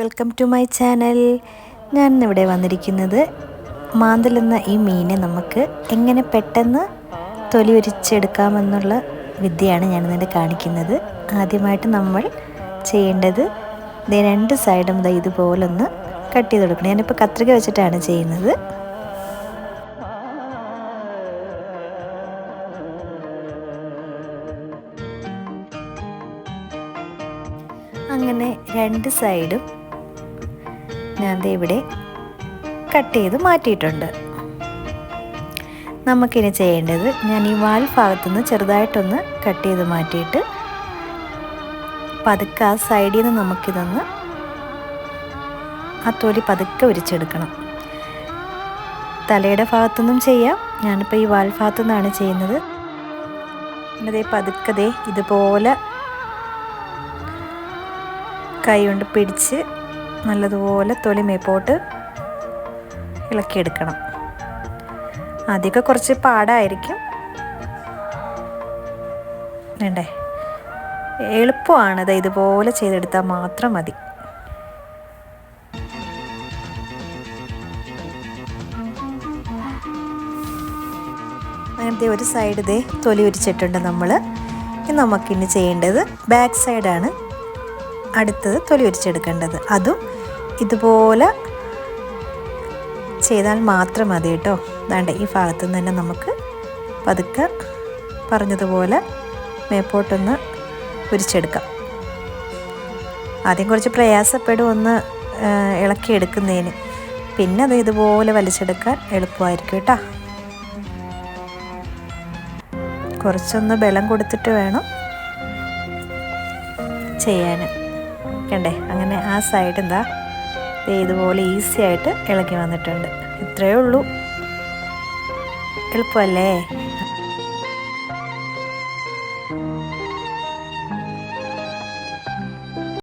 Welcome to my channel. ഞാൻ ഇവിടെ വന്നിരിക്കുന്നത് മാന്തൽ എന്ന ഈ മീനെ നമുക്ക് എങ്ങനെ പെട്ടെന്ന് തൊലി ഒരിച്ചെടുക്കാമെന്നുള്ള വിദ്യയാണ് ഞാനിന്നിവിടെ കാണിക്കുന്നത്. ആദ്യമായിട്ട് നമ്മൾ ചെയ്യേണ്ടത് ദേ രണ്ട് സൈഡും ഇതാ ഇതുപോലൊന്ന് കട്ട് ചെയ്ത് കൊടുക്കണം. ഞാനിപ്പോൾ കത്രിക വെച്ചിട്ടാണ് ചെയ്യുന്നത്. അങ്ങനെ രണ്ട് സൈഡും ഞാൻ ഇവിടെ കട്ട് ചെയ്ത് മാറ്റിയിട്ടുണ്ട്. നമുക്കിനി ചെയ്യേണ്ടത് ഞാൻ ഈ വാൽ ഭാഗത്തുനിന്ന് ചെറുതായിട്ടൊന്ന് കട്ട് ചെയ്ത് മാറ്റിയിട്ട് പതുക്കെ ആ സൈഡിൽ നിന്ന് നമുക്കിതൊന്ന് ആ തൊലി പതുക്കെ ഉരിച്ചെടുക്കണം തലയുടെ ഭാഗത്തുനിന്നും ചെയ്യാം. ഞാനിപ്പോൾ ഈ വാൽ ഭാഗത്തു നിന്നാണ് ചെയ്യുന്നത് അതേ പതുക്കതേ ഇതുപോലെ കൈ കൊണ്ട് പിടിച്ച് നല്ലതുപോലെ തൊലി മേപ്പോട്ട് ഇളക്കിയെടുക്കണം. ആദ്യമൊക്കെ കുറച്ച് പാടായിരിക്കും. വേണ്ടേ? എളുപ്പമാണ് ഇത് ഇതുപോലെ ചെയ്തെടുത്താൽ മാത്രം മതി. അങ്ങനത്തെ ഒരു സൈഡ് ഇതേ തൊലി ഉരിച്ചിട്ടുണ്ട് നമ്മൾ നമുക്കിനി ചെയ്യേണ്ടത് ബാക്ക് സൈഡാണ് അടുത്തത് തൊലി ഉരിച്ചെടുക്കേണ്ടത്. അതും ഇതുപോലെ ചെയ്താൽ മാത്രം മതി കേട്ടോ. വേണ്ട ഈ ഭാഗത്തു നിന്ന് തന്നെ നമുക്ക് പതുക്കെ പറഞ്ഞതുപോലെ മേപ്പോട്ടൊന്ന് ഉരിച്ചെടുക്കാം ആദ്യം കുറച്ച് പ്രയാസപ്പെടും ഒന്ന് ഇളക്കിയെടുക്കുന്നതിന് പിന്നെ അത് ഇതുപോലെ വലിച്ചെടുക്കാൻ എളുപ്പമായിരിക്കും കേട്ടോ. കുറച്ചൊന്ന് ബലം കൊടുത്തിട്ട് വേണം ചെയ്യാൻ കണ്ടേ അങ്ങനെ ആ സൈഡ് എന്താ ഇതുപോലെ ഈസി ആയിട്ട് ഇളക്കി വന്നിട്ടുണ്ട്. ഇത്രയേ ഉള്ളൂ. എളുപ്പമല്ലേ?